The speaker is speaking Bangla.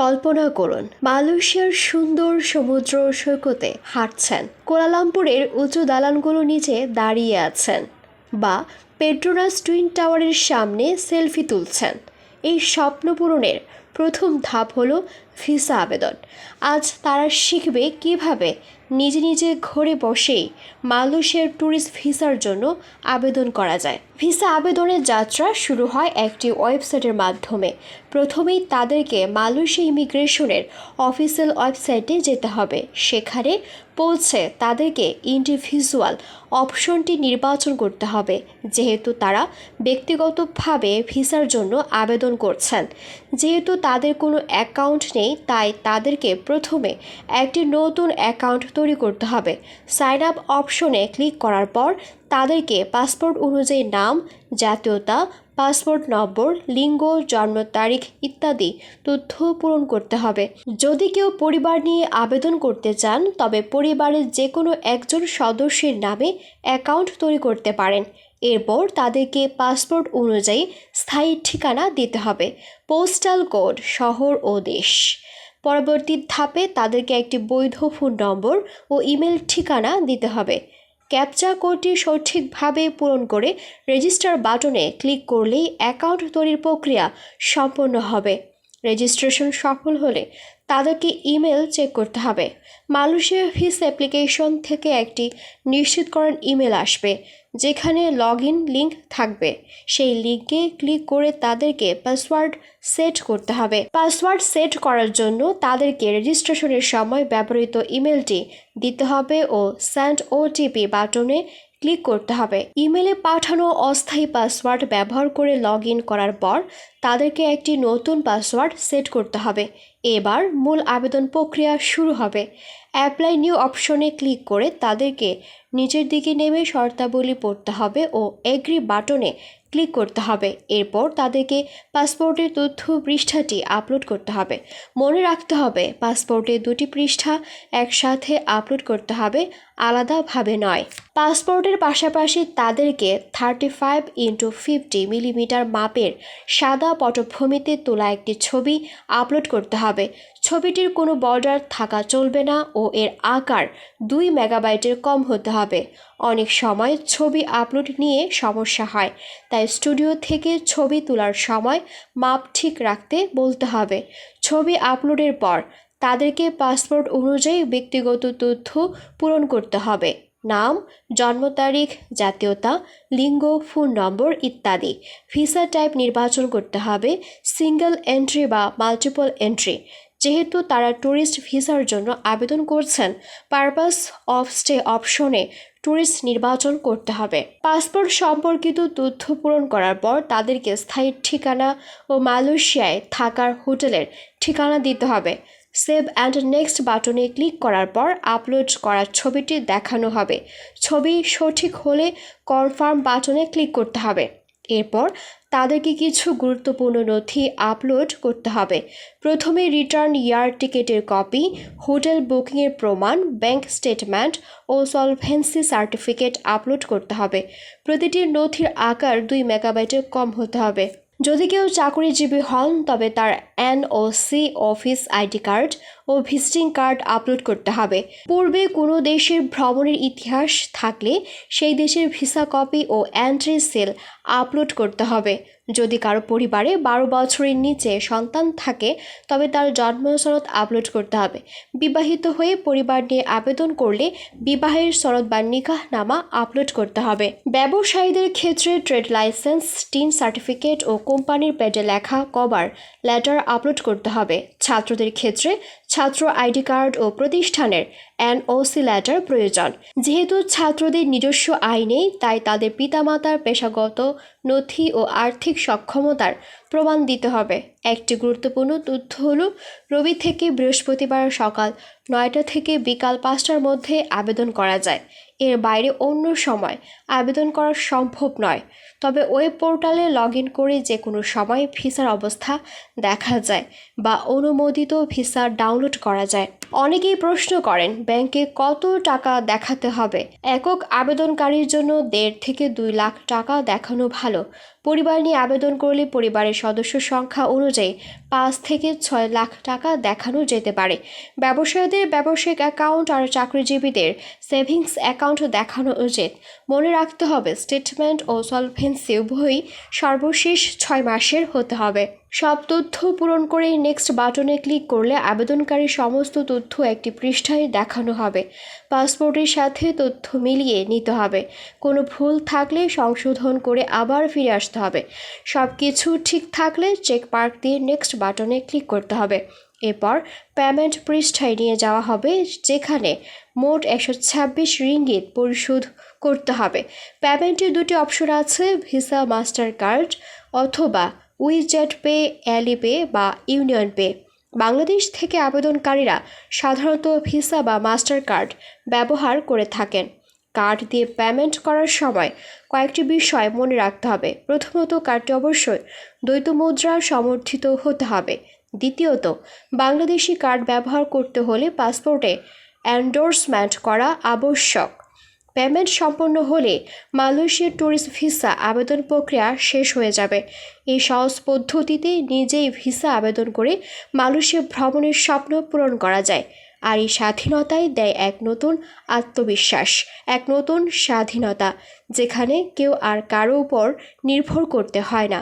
কল্পনা করুন, মালয়েশিয়ার সুন্দর সমুদ্র সৈকতে হাঁটছেন। কোলালামপুরের উঁচু দালানগুলো নিচে দাঁড়িয়ে আছেন বা পেট্রোনাস টুইন টাওয়ারের সামনে সেলফি তুলছেন। এই স্বপ্ন পূরণের প্রথম ধাপ হলো ভিসা আবেদন। আজ তারা শিখবে কীভাবে নিজে নিজে ঘরে বসেই মালয়েশিয়ার ট্যুরিস্ট ভিসার জন্য আবেদন করা যায়। ভিসা আবেদনের যাত্রা শুরু হয় একটি ওয়েবসাইটের মাধ্যমে। প্রথমেই তাদেরকে মালয়েশিয়া ইমিগ্রেশনের অফিসিয়াল ওয়েবসাইটে যেতে হবে। সেখানে পৌঁছে তাদেরকে ইন্ডিভিজুয়াল অপশনটি নির্বাচন করতে হবে, যেহেতু তারা ব্যক্তিগতভাবে ভিসার জন্য আবেদন করছেন। যেহেতু তাদের কোনো অ্যাকাউন্ট নেই, তাই তাদেরকে প্রথমে একটি নতুন অ্যাকাউন্ট তৈরি করতে হবে। সাইন আপ অপশনে ক্লিক করার পর তাদেরকে পাসপোর্ট অনুযায়ী নাম, জাতীয়তা পাসপোর্ট নম্বর লিঙ্গ, জন্ম তারিখ ইত্যাদি তথ্য পূরণ করতে হবে। যদি কেউ পরিবার নিয়ে আবেদন করতে চান, তবে পরিবারের যে কোনো একজন সদস্যের নামে অ্যাকাউন্ট তৈরি করতে পারেন। এরপর তাদেরকে পাসপোর্ট অনুযায়ী স্থায়ী ঠিকানা দিতে হবে। পোস্টাল কোড, শহর ও দেশ। পরবর্তী ধাপে তাদেরকে একটি বৈধ ফোন নম্বর ও ইমেল ঠিকানা দিতে হবে। ক্যাপচা কোডটি সঠিকভাবে পূরণ করে রেজিস্টার বাটনে ক্লিক করলেই অ্যাকাউন্ট তৈরির প্রক্রিয়া সম্পন্ন হবে। রেজিস্ট্রেশন সফল হলে তাদেরকে ইমেল চেক করতে হবে। মালয়েশিয়া ফিস অ্যাপ্লিকেশন থেকে একটি নিশ্চিতকরণ ইমেল আসবে, যেখানে লগ ইন লিঙ্ক থাকবে। সেই লিঙ্কে ক্লিক করে তাদেরকে পাসওয়ার্ড সেট করতে হবে। পাসওয়ার্ড সেট করার জন্য তাদেরকে রেজিস্ট্রেশনের সময় ব্যবহৃত ইমেলটি দিতে হবে ও স্যান্ড ওটিপি বাটনে ক্লিক করতে হবে। ইমেলে পাঠানো অস্থায়ী পাসওয়ার্ড ব্যবহার করে লগ ইন করার পর তাদেরকে একটি নতুন পাসওয়ার্ড সেট করতে হবে। এবার মূল আবেদন প্রক্রিয়া শুরু হবে। অ্যাপ্লাই নিউ অপশনে ক্লিক করে তাদেরকে নিচের দিকে নেমে শর্তাবলী পড়তে হবে ও এগ্রি বাটনে ক্লিক করতে হবে। এরপর তাদেরকে পাসপোর্টের তথ্য পৃষ্ঠাটি আপলোড করতে হবে। মনে রাখতে হবে, পাসপোর্টের দুটি পৃষ্ঠা একসাথে আপলোড করতে হবে, আলাদাভাবে নয়। পাসপোর্টের পাশাপাশি তাদেরকে thirty five into fifty millimetre মাপের সাদা পটভূমিতে তোলা একটি ছবি আপলোড করতে হবে। ছবিটির কোনো বর্ডার থাকা চলবে না ও এর আকার দুই মেগাবাইটের কম হতে হবে। অনেক সময় ছবি আপলোড নিয়ে সমস্যা হয়, তাই স্টুডিও থেকে ছবি তোলার সময় মাপ ঠিক রাখতে বলতে হবে। ছবি আপলোডের পর তাদেরকে পাসপোর্ট অনুযায়ী ব্যক্তিগত তথ্য পূরণ করতে হবে। নাম, জন্ম তারিখ, জাতীয়তা, লিঙ্গ, ফোন নম্বর ইত্যাদি। ভিসা টাইপ নির্বাচন করতে হবে, সিঙ্গেল এন্ট্রি বা মাল্টিপল এন্ট্রি। যেহেতু তারা ট্যুরিস্ট ভিসার জন্য আবেদন করছেন, পারপাস অফ স্টে অপশনে ট্যুরিস্ট নির্বাচন করতে হবে। পাসপোর্ট সম্পর্কিত তথ্য পূরণ করার পর তাদেরকে স্থায়ী ঠিকানা ও মালয়েশিয়ায় থাকার হোটেলের ঠিকানা দিতে হবে। সেভ অ্যান্ড নেক্সট বাটনে ক্লিক করার পর আপলোড করা ছবিটি দেখানো হবে। ছবি সঠিক হলে কনফার্ম বাটনে ক্লিক করতে হবে। এরপর তাদেরকে কিছু গুরুত্বপূর্ণ নথি আপলোড করতে হবে। প্রথমে রিটার্ন ইয়ার টিকিটের কপি হোটেল বুকিংয়ের প্রমাণ ব্যাংক স্টেটমেন্ট ও সলভেন্সি সার্টিফিকেট আপলোড করতে হবে। প্রতিটি নথির আকার দুই মেগাবাইটের কম হতে হবে। যদি কেউ চাকরিজীবী হন, তবে তার এনওসি অফিস আইডি কার্ড ও ভিজিটিং কার্ড আপলোড করতে হবে। পূর্বে কোনো দেশের ভ্রমণের ইতিহাস থাকলে সেই দেশের ভিসা কপি ও এন্ট্রি সেল আপলোড করতে হবে। যদি কারও পরিবারে বারো বছরের নিচে সন্তান থাকে, তবে তার জন্ম সনদ আপলোড করতে হবে। বিবাহিত হয়ে পরিবার নিয়ে আবেদন করলে বিবাহের সনদ বা নিকাহ নামা আপলোড করতে হবে। ব্যবসায়ীদের ক্ষেত্রে ট্রেড লাইসেন্স টিন সার্টিফিকেট ও কোম্পানির পেডে লেখা কভার লেটার আপলোড করতে হবে। ছাত্রদের ক্ষেত্রে ছাত্র আইডি কার্ড ও প্রতিষ্ঠানের এনওসি লেটার প্রয়োজন। যেহেতু ছাত্রদের নিজস্ব আয় নেই, তাই তাদের পিতামাতার পেশাগত নথি ও আর্থিক সক্ষমতার প্রমাণ দিতে হবে। একটি গুরুত্বপূর্ণ তথ্য হল, রবি থেকে বৃহস্পতিবার সকাল নয়টা থেকে বিকাল পাঁচটার মধ্যে আবেদন করা যায়। এর বাইরে অন্য সময় আবেদন করা সম্ভব নয়। তবে ওয়েব পোর্টালে লগ ইন করে যে কোনো সময় ভিসার অবস্থা দেখা যায় বা অনুমোদিত ভিসা ডাউনলোড করা যায়। অনেকেই প্রশ্ন করেন, ব্যাংকে কত টাকা দেখাতে হবে? একক আবেদনকারীর জন্য দেড় থেকে দুই লাখ টাকা দেখানো ভালো। পরিবার নিয়ে আবেদন করলে পরিবারের সদস্য সংখ্যা অনুযায়ী পাঁচ থেকে ছয় লাখ টাকা দেখানো যেতে পারে। ব্যবসায়ীদের ব্যবসায়িক অ্যাকাউন্ট আর চাকরিজীবীদের সেভিংস অ্যাকাউন্ট দেখানো উচিত। মনে রাখতে হবে, স্টেটমেন্ট ও সলভেন্সি উভয়ই সর্বশেষ ছয় মাসের হতে হবে। সব তথ্য পূরণ করে নেক্সট বাটনে ক্লিক করলে আবেদনকারী সমস্ত তথ্য একটি পৃষ্ঠায় দেখানো হবে। পাসপোর্টের সাথে তথ্য মিলিয়ে নিতে হবে। কোনো ভুল থাকলে সংশোধন করে আবার ফিরে আসতে হবে। সব কিছু ঠিক থাকলে চেক পার্ক দিয়ে নেক্সট বাটনে ক্লিক করতে হবে। এরপর পেমেন্ট পৃষ্ঠায় নিয়ে যাওয়া হবে, যেখানে মোট একশো ছাব্বিশ রিঙ্গিত পরিশোধ করতে হবে। পেমেন্টের দুটি অপশন আছে ভিসা মাস্টার কার্ড অথবা উইজেট পে, অ্যালি পে বা ইউনিয়ন পে। বাংলাদেশ থেকে আবেদনকারীরা সাধারণত ভিসা বা মাস্টার কার্ড ব্যবহার করে থাকেন। কার্ড দিয়ে পেমেন্ট করার সময় কয়েকটি বিষয় মনে রাখতে হবে। প্রথমত, কার্ডটি অবশ্যই দ্বৈত মুদ্রা সমর্থিত হতে হবে। দ্বিতীয়ত, বাংলাদেশি কার্ড ব্যবহার করতে হলে পাসপোর্টে এন্ডোর্সমেন্ট করা আবশ্যক। পেমেন্ট সম্পন্ন হলে মালয়েশিয়ার ট্যুরিস্ট ভিসা আবেদন প্রক্রিয়া শেষ হয়ে যাবে। এই সহজ পদ্ধতিতে নিজেই ভিসা আবেদন করে মালয়েশিয়া ভ্রমণের স্বপ্ন পূরণ করা যায়। আর এই স্বাধীনতাই দেয় এক নতুন আত্মবিশ্বাস, এক নতুন স্বাধীনতা, যেখানে কেউ আর কারও উপর নির্ভর করতে হয় না।